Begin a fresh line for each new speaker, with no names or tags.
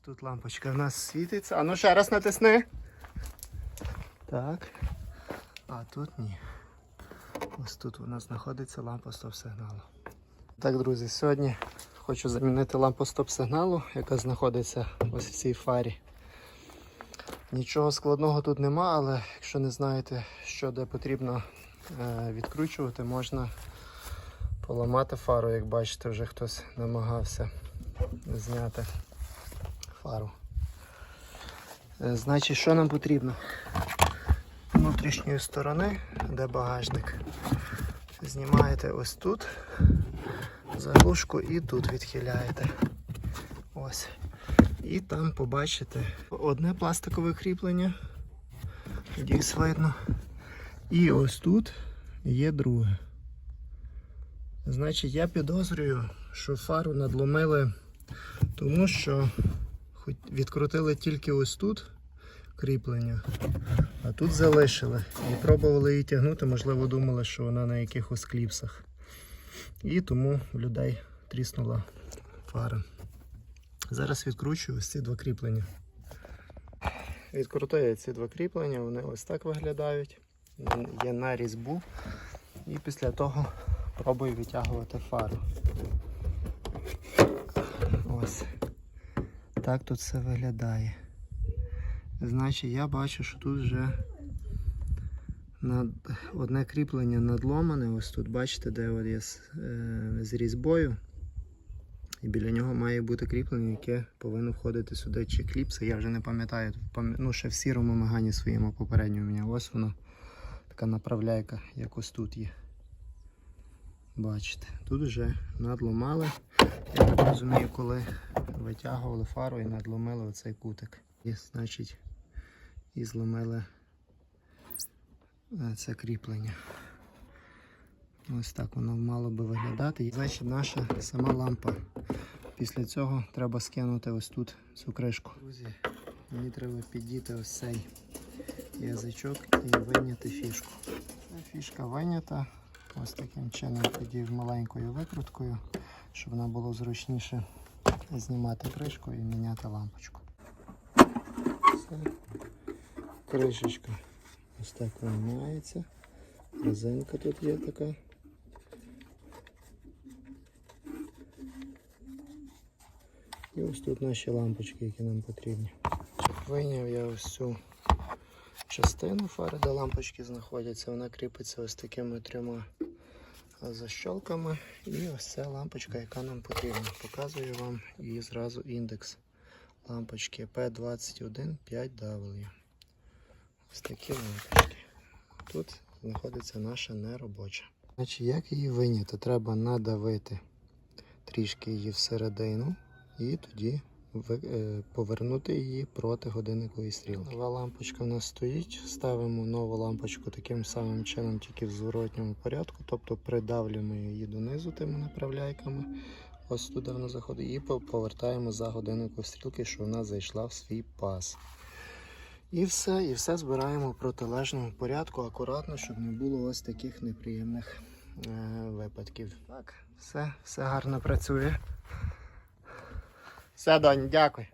Тут лампочка в нас світиться. А ну ще раз натисни. Так. А тут ні. Ось тут у нас знаходиться лампа стоп-сигналу. Так, друзі, сьогодні хочу замінити лампу стоп-сигналу, яка знаходиться ось в цій фарі. Нічого складного тут нема, але якщо не знаєте, що де потрібно е, відкручувати, можна поламати фару, як бачите, вже хтось намагався зняти фару. Е, Значить, що нам потрібно? Внутрішньої сторони, де багажник, знімаєте ось тут заглушку і тут відхиляєте. Ось. І там побачите одне пластикове кріплення. Дійс видно. І ось тут є друге. Значить, я підозрюю, що фару надломили, тому що відкрутили тільки ось тут кріплення, а тут залишили. І пробували її тягнути, можливо, думали, що вона на якихось кліпсах. І тому в людей тріснула фара. Зараз відкручую ось ці два кріплення. Відкрутую ці два кріплення, вони ось так виглядають. Є на різьбу. І після того пробую витягувати фару. Ось. Так тут все виглядає. Значить, я бачу, що тут вже над... одне кріплення надломане. Ось тут, бачите, де от є з, е... з різьбою. І біля нього має бути кріплення, яке повинно входити сюди чи кліпси. Я вже не пам'ятаю. Ну, ще в сірому мегані своєму попередньому у мене. Ось воно. Така направляйка, як ось тут є. Бачите, тут вже надломали. Я так розумію, коли витягували фару і надломили оцей кутик. І, значить, і зломили е, це кріплення. Ось так воно мало би виглядати. І, Значить, наша сама лампа. Після цього треба скинути ось тут цю кришку. Друзі, мені треба підійти ось цей язичок і вийняти фішку. Фішка вийнята. Ось таким чином підів маленькою викруткою, щоб нам було зручніше знімати кришку і міняти лампочку. Все. Кришечка ось так виймається. Резинка тут є така. І ось тут наші лампочки, які нам потрібні. Вийняв я ось цю частину фари, де лампочки знаходяться. Вона кріпиться ось такими трьома защолками. І ось ця лампочка, яка нам потрібна. Показую вам її зразу індекс лампочки P215W. Ось такі лампочки. Тут знаходиться наша неробоча. Значить, як її виняти? Треба надавити трішки її всередину і тоді повернути її проти годинникової стрілки. Нова лампочка в нас стоїть. Ставимо нову лампочку таким самим чином, тільки в зворотньому порядку, тобто придавлюємо її донизу тими направляйками. Ось туди вона заходить, і повертаємо за годинникової стрілки, щоб вона зайшла в свій пас. І все, і все збираємо в протилежному порядку, акуратно, щоб не було ось таких неприємних е, випадків. Так, все, все гарно працює. Все, Донь, дякую.